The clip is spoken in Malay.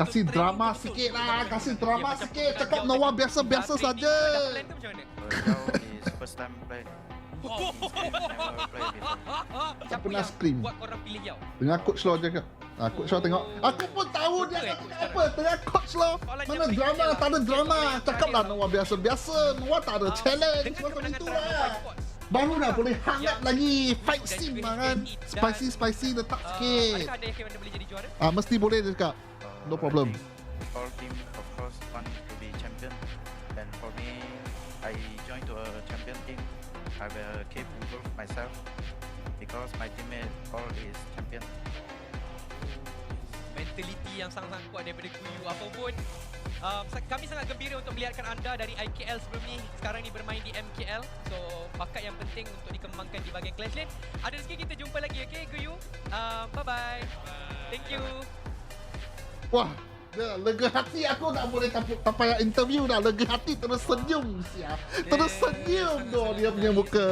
Kasih drama sikit lah, kasih drama ya, macam sikit. Cakap Noah biasa-biasa saja. first time play. Siapa pernah scream. buat korang pilih Yao? Dengar coach lo je ke? Ah, coach lo tengok. Aku pun tahu dia eh, apa. Tengah coach. Soalan Mana drama? Tak ada lah. drama. Cakaplah terakhir Noah biasa-biasa. Noah tak ada Ah, challenge. Macam itu lah. Baru dah boleh hangat Yang lagi fight scene lah kan. Spicy-spicy letak uh, sikit. Adakah ada yang boleh jadi juara? Ah, mesti boleh dia cakap. No problem. I think All team of course want to be champion. And for me, I join to a champion team. I will keep improve myself because my teammate all is champion. mentaliti yang sangat-sangat kuat daripada Kuyu apapun um, sa- kami sangat gembira untuk melihatkan anda dari IKL sebelum ni sekarang ni bermain di MKL so bakat yang penting untuk dikembangkan di bahagian Clash Lane ada rezeki kita jumpa lagi okay Kuyu um, bye bye thank you Wah, dia lega hati aku tak boleh tak, tak payah interview dah. Lega hati terus senyum siap. Terus senyum doh dia punya muka.